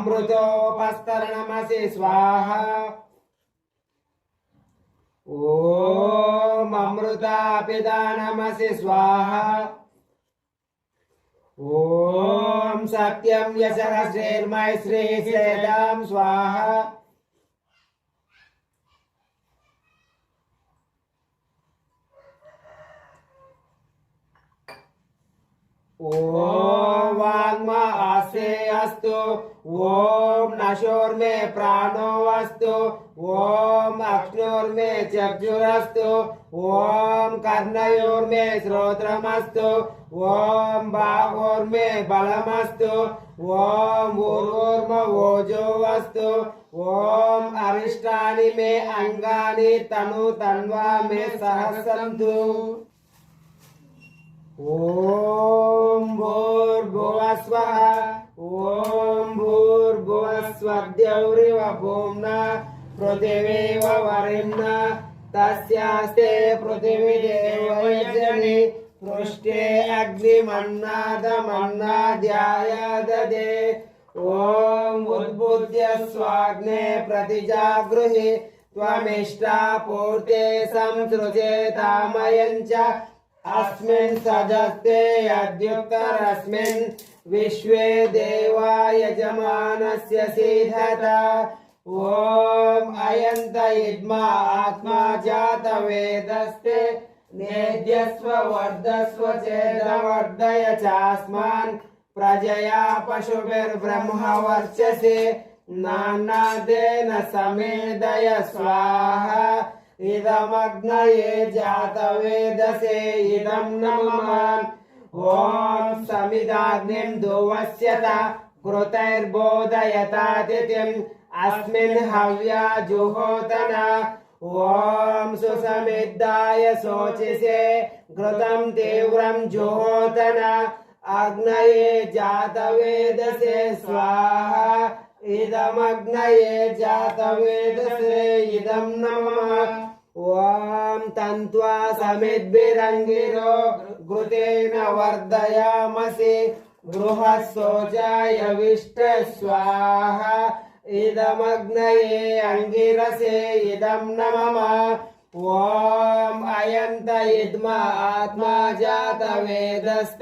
अमृतोपस्तरणमसि स्वाहा। ॐ अमृतापिदानमसि स्वाहा। ॐ सत्यं श्रीर्मैश्री श्रेदां स्वाहा। ॐ वाङ्म आसे अस्तु। ॐ नशोर्मे प्राणो अस्तु ॐ अक्ष्णोर्मे चक्षुरस्तु ॐ कर्णयोर्मे श्रोत्रमस्तु ॐ बाहोर्मे बलमस्तु ॐ ऊर्वोर्म ओजो अस्तु ॐ अरिष्टानि मे अङ्गानि तनु तन्वा मे सहस्रन्तु ॐ भूर्भुवस्वः। भूर्भुवस्वद्यौरिव भूम्ना पृथिवीव वरिम्ना तस्यास्ते पृथिवीदेवयजनि, पृष्ठे अग्निमन्नादमन्नाद्याय ददे ॐ उद्बुद्ध्य स्वाग्ने प्रतिजागृहि त्वमिष्टा पूर्ते संसृजेतामयम् च अस्मिन् सजस्ते अद्युत्तरस्मिन् विश्वे देवा यजमानस्य सीधत ॐ अयन्त इद्मा आत्मा जातवेदस्ते नेद्यस्व वर्धस्व चेदवर्धय चास्मान्। प्रजया पशुभिर्ब्रह्म वर्चसे। नानादेन समेदय स्वाहा। इदमग्नये जातवेदसे इदं नमः। ॐ समिदाग्निं दुवस्यत कृतैर्बोधयतातिथिम् अस्मिन् हव्या जुहोतन ॐ सुसमिद्धाय शोचिसे, घृतं तीव्रं जुहोतन। अग्नये जातवेदसे स्वाहा। इदमग्नये जातवेदसे इदं नमः। ॐ तन्त्वा समिद्भिरङ्गिरो घृतेन वर्धयामसि गृहः शोचाय विष्ट स्वाहा इदमग्नये अङ्गिरसे इदं नमः ॐ अयन्त इद्म आत्मा जातवेदस्ते।